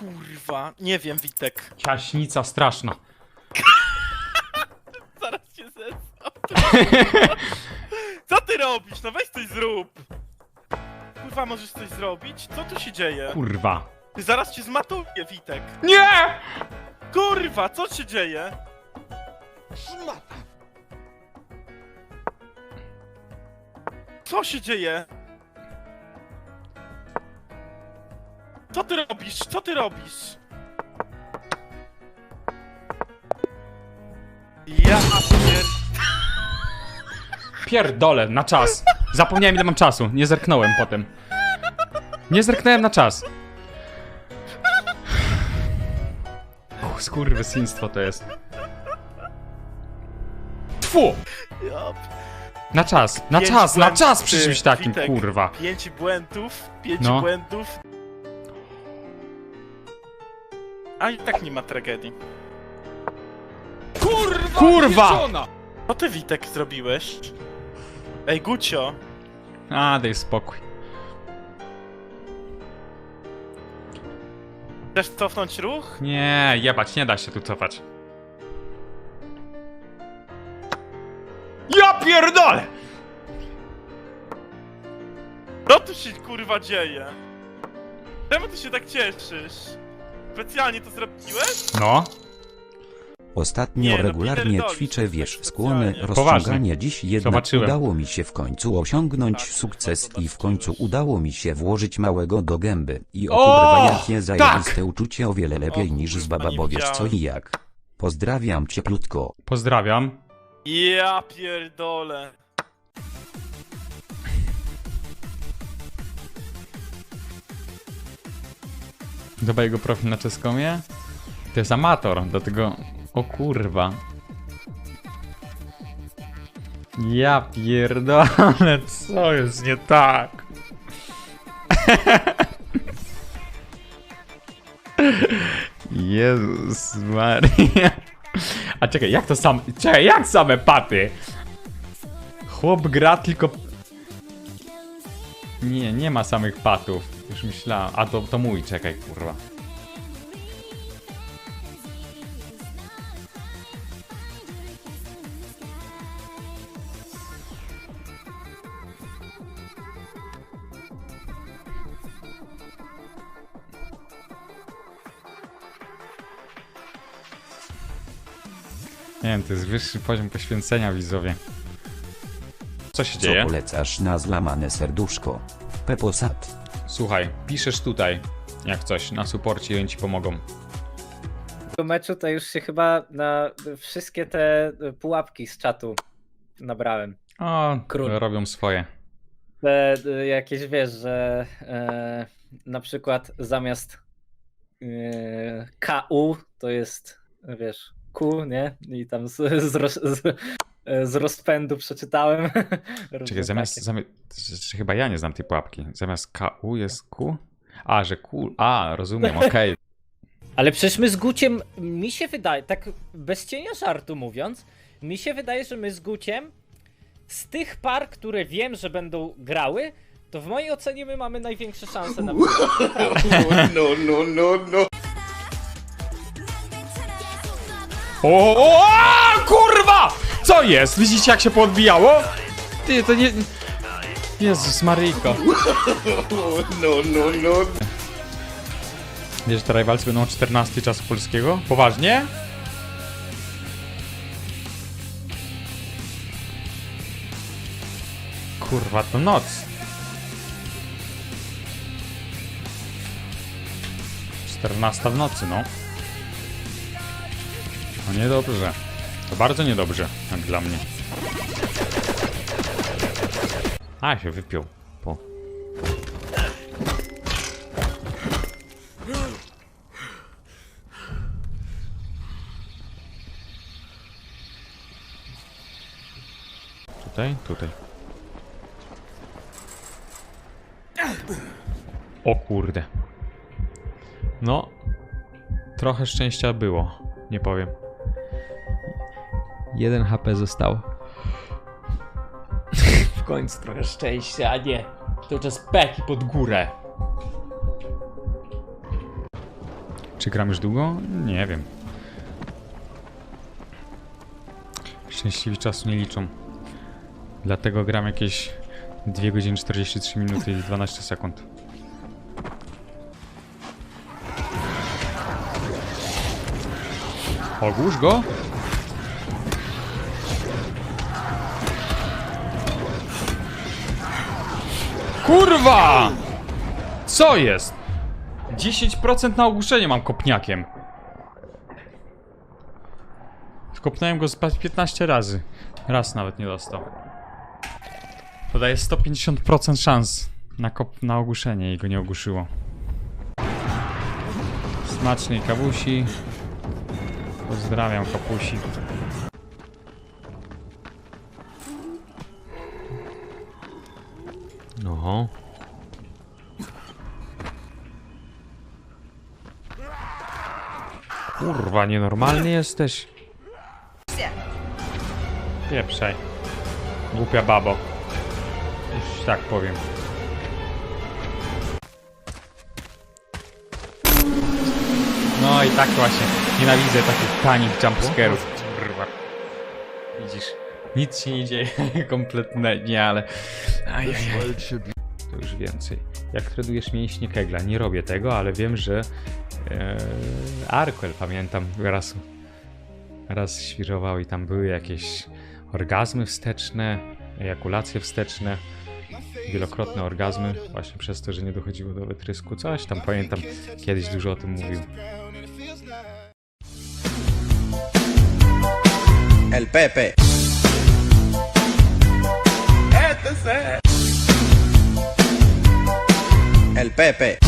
Kurwa, nie wiem, Witek. Ciaśnica straszna. Zaraz cię zesłam. Co ty robisz? No weź coś zrób. Kurwa, możesz coś zrobić? Co tu się dzieje? Kurwa. Ty zaraz cię zmatuję, Witek. Nie! Kurwa, co się dzieje? Co się dzieje? Co ty robisz? Co ty robisz? Ja pier... Pierdolę, na czas. Zapomniałem ile mam czasu, nie zerknąłem potem. Nie zerknąłem na czas. Uch, skurwysyństwo to jest. Tfu! Ja... Na czas, na Pięć czas, na błędów, czas przy czymś takim, Witek. kurwa. Pięć błędów, pięć No. błędów. A i tak nie ma tragedii. Kurwa! Co ty, Witek, zrobiłeś? Ej, Gucio! A, daj spokój. Chcesz cofnąć ruch? Nie, jebać, nie da się tu cofać. Ja pierdolę! Co tu się kurwa dzieje? Czemu ty się tak cieszysz? Specjalnie to zrobiłeś? No, Ostatnio Nie, no regularnie pierdolisz, ćwiczę, tak wiesz, specjalnie. skłony. Dziś jednak Zobaczyłem. udało mi się w końcu osiągnąć sukces i w końcu udało mi się włożyć małego do gęby. I o O, kurwa jakie zajebiste uczucie o wiele lepiej O niż z kurwa, baba, nie bo wiesz co i jak. Pozdrawiam cieplutko. pozdrawiam. Ja pierdolę. Dobra jego profil na czeskomie? To jest amator, dlatego... O kurwa. Ja pierdolę, co jest nie tak? Jezus Maria. A czekaj, jak to sam... Czekaj, jak same paty? Chłop gra tylko... Nie, nie ma samych patów. Już myślałem. A to, to mój, czekaj, kurwa. Nie wiem, to jest wyższy poziom poświęcenia widzowie. Co się Co dzieje? polecasz na złamane serduszko? Peposat. Słuchaj, piszesz tutaj, jak coś, na suporcie i oni ci pomogą. tego meczu to już się chyba na wszystkie te pułapki z czatu nabrałem. O, Król. robią swoje. Te e, jakieś wiesz, że e, na przykład zamiast e, KU to jest wiesz Q, nie? I tam z, z, z, z rozpędu przeczytałem. Czekaj, zamiast, zamiast, czy chyba ja nie znam tej pułapki. Zamiast KU jest Q? A, że Q, a, rozumiem, okej. Ale przecież my z Guciem, mi się wydaje, tak bez cienia żartu mówiąc, mi się wydaje, że my z Guciem z tych par, które wiem, że będą grały, to w mojej ocenie my mamy największe szanse na O, o, a, kurwa! Co jest? Widzicie jak się podbijało? Ty, to nie... Jezus Maryjko. No, no, no. Wiesz, że te rywalcy będą o 14 czasu polskiego? Poważnie? Kurwa, to noc. 14 w nocy, no. No niedobrze. To bardzo niedobrze, jak dla mnie. A, się wypiął. Po. Tutaj, tutaj. O kurde. No, trochę szczęścia było, nie powiem. Jeden HP został. w końcu trochę szczęścia, a nie. To czas peki pod górę. Czy gram już długo? Nie wiem. Szczęśliwi czasu nie liczą. Dlatego gram jakieś 2 godziny 43 minuty i 12 sekund. Ogłóż go? Kurwa! Co jest? 10% na ogłuszenie mam kopniakiem. Kopnąłem go z 15 razy. Raz nawet nie dostał. To daje 150% szans na, kop na ogłuszenie i go nie ogłuszyło. Smacznej kawusi. Pozdrawiam kapusi. No. Kurwa, nienormalny jesteś. Pieprzaj. Głupia babo. Już tak powiem. No i tak właśnie. Nienawidzę takich tanich jumpscarów. Kurwa. Widzisz, nic się nie dzieje. Kompletnie nie, ale... Ajajaj. To już więcej. Jak tradujesz mięśnie kegla? Nie robię tego, ale wiem, że e, Arkwell, pamiętam, raz, raz świrował i tam były jakieś orgazmy wsteczne, ejakulacje wsteczne, wielokrotne orgazmy, właśnie przez to, że nie dochodziło do wytrysku. Coś tam pamiętam, kiedyś dużo o tym mówił. El Pepe. El Pepe.